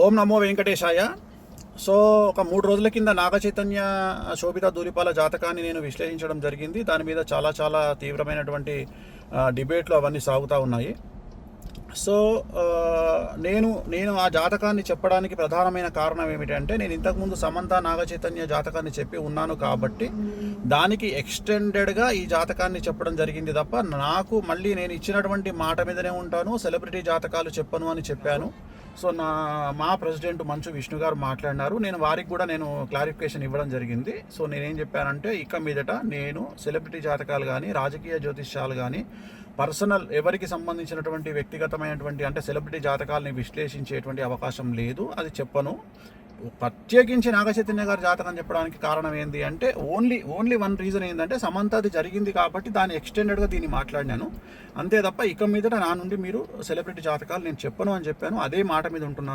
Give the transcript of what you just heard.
ఓం నమో వెంకటేశాయ. So ఒక మూడు రోజుల కింద నాగ చైతన్య శోభిత దూలిపాల జాతకాన్ని నేను విశ్లేషించడం జరిగింది. దాని మీద చాలా చాలా తీవ్రమైనటువంటి డిబేట్లు అవన్నీ సాగుతూ ఉన్నాయి. సో నేను నేను ఆ జాతకాన్ని చెప్పడానికి ప్రధానమైన కారణం ఏమిటంటే నేను ఇంతకుముందు సమంత నాగచైతన్య జాతకాన్ని చెప్పి ఉన్నాను కాబట్టి దానికి ఎక్స్టెండెడ్గా ఈ జాతకాన్ని చెప్పడం జరిగింది తప్ప నాకు మళ్ళీ నేను ఇచ్చినటువంటి మాట మీదనే ఉంటాను సెలబ్రిటీ జాతకాలు చెప్పను అని చెప్పాను. సో నా మా ప్రెసిడెంట్ మంచు విష్ణు గారు మాట్లాడినారు. నేను వారికి కూడా నేను క్లారిఫికేషన్ ఇవ్వడం జరిగింది. సో నేనేం చెప్పానంటే ఇక మీదట నేను సెలబ్రిటీ జాతకాలు కానీ రాజకీయ జ్యోతిష్యాలు కానీ పర్సనల్ ఎవరికి సంబంధించినటువంటి వ్యక్తిగతమైనటువంటి అంటే సెలబ్రిటీ జాతకాలని విశ్లేషించేటువంటి అవకాశం లేదు. అది చెప్పను. ప్రత్యేకించి నాగచైతన్య గారి జాతకం చెప్పడానికి కారణం ఏంటి అంటే ఓన్లీ ఓన్లీ వన్ రీజన్ ఏంటంటే సమంతది జరిగింది కాబట్టి దాన్ని ఎక్స్టెండెడ్గా దీన్ని మాట్లాడినాను. అంతే తప్ప ఇక మీదట నా నుండి మీరు సెలబ్రిటీ జాతకాలు నేను చెప్పను అని చెప్పాను. అదే మాట మీద ఉంటున్నాను